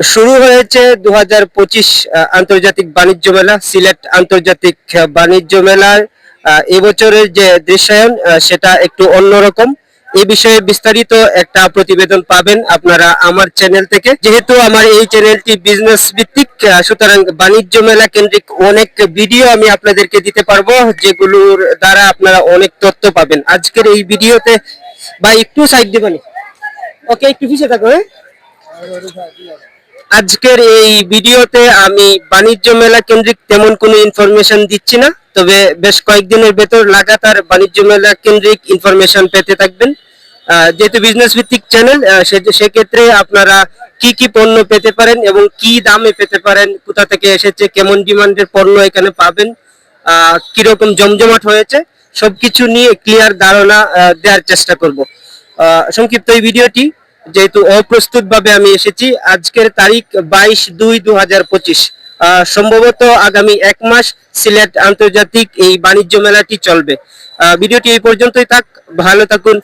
শুরু হয়েছে দু হাজার পঁচিশ আন্তর্জাতিক বাণিজ্য মেলা, সিলেট আন্তর্জাতিক বাণিজ্য মেলার এবছরের যে দৃশ্যায়ন সেটা একটু অন্যরকম। এই বিষয়ে বিস্তারিত একটা প্রতিবেদন পাবেন আপনারা আমার চ্যানেল থেকে। যেহেতু আমার এই চ্যানেলটি বিজনেস ভিত্তিক সুতরাং বাণিজ্য মেলা কেন্দ্রিক অনেক ভিডিও আমি আপনাদেরকে দিতে পারব, যেগুলোর দ্বারা আপনারা অনেক তথ্য পাবেন। আজকের এই ভিডিওতে বা একটু সাইড দিবেন। ওকে, একটু পিছিয়ে থাকো হ্যাঁ? আজকের এই ভিডিওতে আমি বাণিজ্য মেলা কেন্দ্রিক তেমন কোনো ইনফরমেশন দিচ্ছি না, তবে বেশ কয়েকদিনের ভেতর লাগাতার বাণিজ্য মেলা কেন্দ্রিক ইনফরমেশন পেতে থাকবেন। যেহেতু বিজনেস ভিত্তিক চ্যানেল সেক্ষেত্রে আপনারা কি কি পণ্য পেতে পারেন এবং কি দামে পেতে পারেন, কোথা থেকে এসেছে, কেমন ডিমান্ডের পণ্য এখানে পাবেন কীরকম জমজমাট হয়েছে, সবকিছু নিয়ে ক্লিয়ার ধারণা দেওয়ার চেষ্টা করব। সংক্ষিপ্ত এই ভিডিওটি যেহেতু অপ্রস্তুত ভাবে আমি এসেছি, আজকের তারিখ বাইশ দুই দু হাজার পঁচিশ সম্ভবত আগামী এক মাস সিলেট আন্তর্জাতিক এই বাণিজ্য মেলাটি চলবে। ভিডিওটি এই পর্যন্তই থাক, ভালো থাকুন